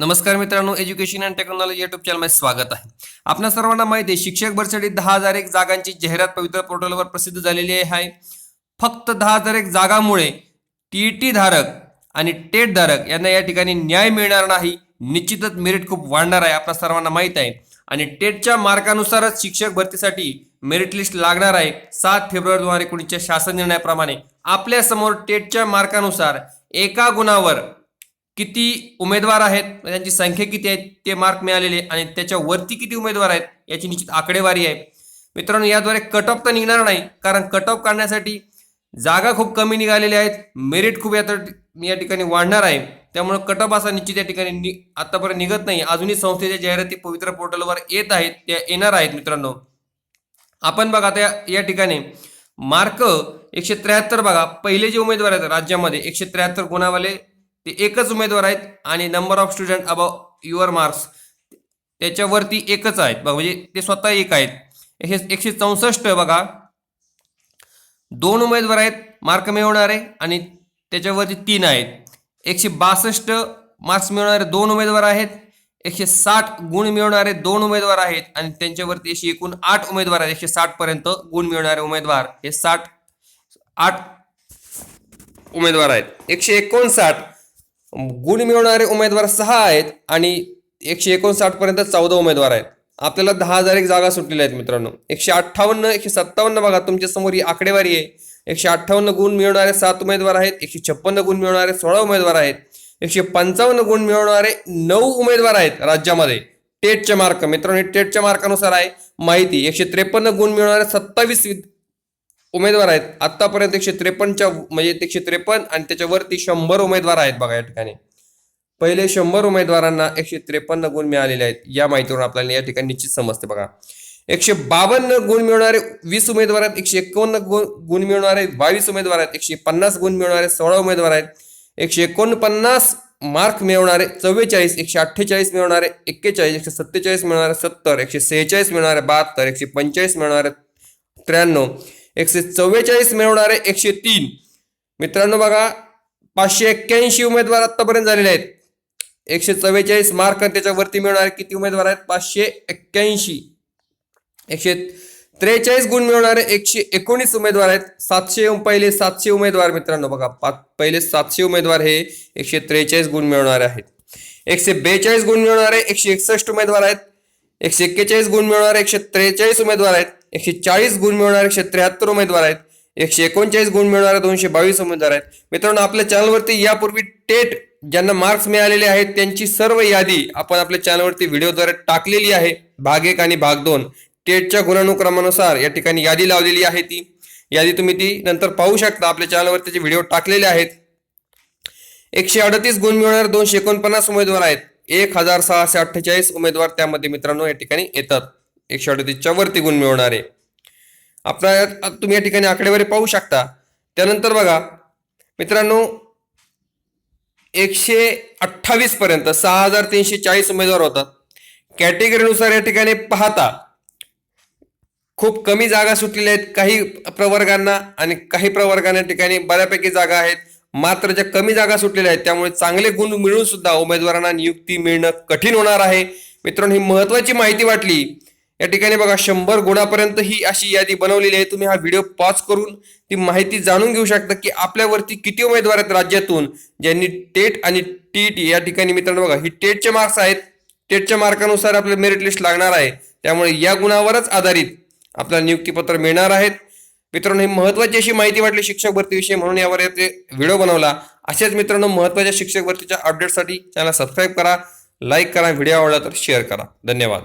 नमस्कार मित्रांनो education and technology YouTube चॅनलमध्ये स्वागत आहे. आपल्या सर्वांना माहिती आहे शिक्षक भरसाठी दहा हजार एक जागांची जाहिरात पवित्र पोर्टलवर प्रसिद्ध झालेली आहे. फक्त दहा हजार एक जागामुळे टी धारक आणि टेट धारक यांना या ठिकाणी न्याय मिळणार नाही. निश्चितच मेरिट खूप वाढणार आहे आपल्या सर्वांना माहीत आहे. आणि टेटच्या मार्कानुसारच शिक्षक भरतीसाठी मेरिट लिस्ट लागणार आहे. सात फेब्रुवारी दोन हजार एकोणीसच्या शासन निर्णयाप्रमाणे आपल्यासमोर टेटच्या मार्कानुसार एका गुणावर किती उमेदवार आहेत त्यांची संख्या किती आहे ते मार्क मिळालेले आणि त्याच्यावरती किती उमेदवार आहेत याची निश्चित आकडेवारी आहे. मित्रांनो याद्वारे कट ऑफ तर निघणार नाही कारण कट ऑफ काढण्यासाठी जागा खूप कमी निघालेल्या आहेत मेरिट खूप यात या ठिकाणी वाढणार आहे. त्यामुळे कट ऑफ असा निश्चित या ठिकाणी नि आतापर्यंत निघत नाही. अजूनही संस्थेच्या जाहिराती पवित्र पोर्टलवर येत आहेत त्या येणार आहेत मित्रांनो. आपण बघा त्या या ठिकाणी मार्क एकशे त्र्याहत्तर बघा. पहिले जे उमेदवार आहेत राज्यामध्ये एकशे त्र्याहत्तर गुणावाले ते एकच उमेदवार आहेत आणि number of student above your marks त्याच्यावरती एकच आहेत. बघा म्हणजे ते स्वतः एक आहेत. एकशे एकशे चौसष्ट बघा. दोन उमेदवार आहेत मार्क मिळवणारे आणि त्याच्यावरती तीन आहेत. एकशे बासष्ट मार्क्स मिळवणारे दोन उमेदवार आहेत एकशे साठ गुण मिळवणारे दोन उमेदवार आहेत आणि त्यांच्यावरती एकशे एकूण आठ उमेदवार आहेत. एकशे साठ पर्यंत गुण मिळवणारे उमेदवार हे साठ आठ उमेदवार आहेत. एकशे एकोणसाठ गुण मिळवणारे उमेदवार सहा आहेत आणि एकशे एकोणसाठपर्यंत चौदा उमेदवार आहेत. आपल्याला दहा हजार एक जागा सुटलेल्या आहेत मित्रांनो. एकशे अठ्ठावन्न एकशे सत्तावन्न बघा तुमच्यासमोर ही आकडेवारी आहे. एकशे अठ्ठावन्न गुण मिळवणारे सात उमेदवार आहेत एकशे छप्पन्न गुण मिळवणारे सोळा उमेदवार आहेत एकशे पंचावन्न गुण मिळवणारे नऊ उमेदवार आहेत राज्यामध्ये. टेटच्या मार्क मित्रांनो हे टेटच्या मार्कानुसार आहे. माहिती एकशे त्रेपन्न गुण मिळवणारे सत्तावीस उमेदवार आहेत. आतापर्यंत एकशे त्रेपन्नच्या म्हणजे एकशे त्रेपन्न आणि त्याच्यावरती शंभर उमेदवार आहेत बघा या ठिकाणी. पहिले शंभर उमेदवारांना एकशे त्रेपन्न गुण मिळालेले आहेत. या माहितीवरून आपल्याला या ठिकाणी निश्चित समजते बघा. एकशे बावन्न गुण मिळवणारे वीस उमेदवार आहेत एकशे एकावन्न गुण गुण मिळवणारे बावीस उमेदवार आहेत एकशे पन्नास गुण मिळवणारे सोळा उमेदवार आहेत एकशे एकोणपन्नास मार्क मिळवणारे चव्वेचाळीस एकशे अठ्ठेचाळीस मिळवणारे एक्केचाळीस एकशे सत्तेचाळीस मिळवणारे सत्तर एकशे सेहेचाळीस मिळवणारे बहात्तर एकशे पंचेचाळीस मिळवणारे त्र्याण्णव. एकशे चव्वेचाळीस मिळवणारे एकशे तीन. मित्रांनो बघा पाचशे एक्क्याऐंशी उमेदवार आतापर्यंत झालेले आहेत. एकशे चव्वेचाळीस मार्क आणि त्याच्यावरती मिळवणारे किती उमेदवार आहेत? पाचशे एक्क्याऐंशी. एकशे त्रेचाळीस गुण मिळवणारे एकशे एकोणीस उमेदवार आहेत. सातशे पहिले सातशे उमेदवार मित्रांनो बघा पाच पहिले सातशे उमेदवार हे एकशे त्रेचाळीस गुण मिळवणारे आहेत. एकशे बेचाळीस गुण मिळवणारे एकशे एकसष्ट उमेदवार आहेत. एकशे एक्केचाळीस गुण मिळवणारे एकशे त्रेचाळीस उमेदवार आहेत. एकशे चाळीस गुण मिळवणारे एकशे त्र्याहत्तर उमेदवार आहेत. एकशे एकोणचाळीस गुण मिळवणारे दोनशे बावीस उमेदवार आहेत. मित्रांनो आपल्या चॅनलवरती यापूर्वी टेट ज्यांना मार्क्स मिळालेले आहेत त्यांची सर्व यादी आपण आपल्या चॅनलवरती व्हिडिओद्वारे टाकलेली आहे. भाग एक आणि भाग दोन. टेटच्या गुणानुक्रमानुसार या ठिकाणी यादी लावलेली आहे ती. यादी तुम्ही ती नंतर पाहू शकता. आपल्या चॅनलवर त्याचे व्हिडिओ टाकलेले आहेत. एकशे अडतीस गुण मिळवणारे दोनशे एकोणपन्नास उमेदवार आहेत. एक हजार सहाशे अठ्ठेचाळीस उमेदवार त्यामध्ये मित्रांनो या ठिकाणी येतात. एकशे अडतीसच्या वरती गुण मिळवणारे आपल्या तुम्ही या ठिकाणी आकडेवारी पाहू शकता. त्यानंतर बघा मित्रांनो एकशे अठ्ठावीस पर्यंत सहा हजार तीनशे चाळीस उमेदवार होतात. कॅटेगरीनुसार या ठिकाणी पाहता खूप कमी जागा सुटलेल्या आहेत काही प्रवर्गांना आणि काही प्रवर्गांना या ठिकाणी बऱ्यापैकी जागा आहेत. मात्र ज्या कमी जागा सुटलेल्या आहेत त्यामुळे चांगले गुण मिळून सुद्धा उमेदवारांना नियुक्ती मिळणं कठीण होणार आहे. मित्रांनो ही महत्वाची माहिती वाटली. या ठिकाणी बघा शंभर गुणापर्यंत ही अशी यादी बनवलेली आहे. तुम्ही हा व्हिडिओ पॉज करून ती माहिती जाणून घेऊ शकता की आपल्यावरती किती उमेदवार आहेत राज्यातून ज्यांनी टेट आणि टी या ठिकाणी मित्रांनो बघा ही टेटचे मार्क्स आहेत. टेटच्या मार्कानुसार आपल्याला मेरिट लिस्ट लागणार आहे. त्यामुळे या गुणावरच आधारित आपल्याला नियुक्तीपत्र मिळणार आहेत. मित्रांनो ही महत्वाची अशी माहिती वाटली शिक्षक भरतीविषयी म्हणून यावर ते व्हिडिओ बनवला. अशाच मित्रांनो महत्त्वाच्या शिक्षक भरतीच्या अपडेटसाठी चॅनल सबस्क्राईब करा लाईक करा व्हिडिओ आवडला तर शेअर करा. धन्यवाद.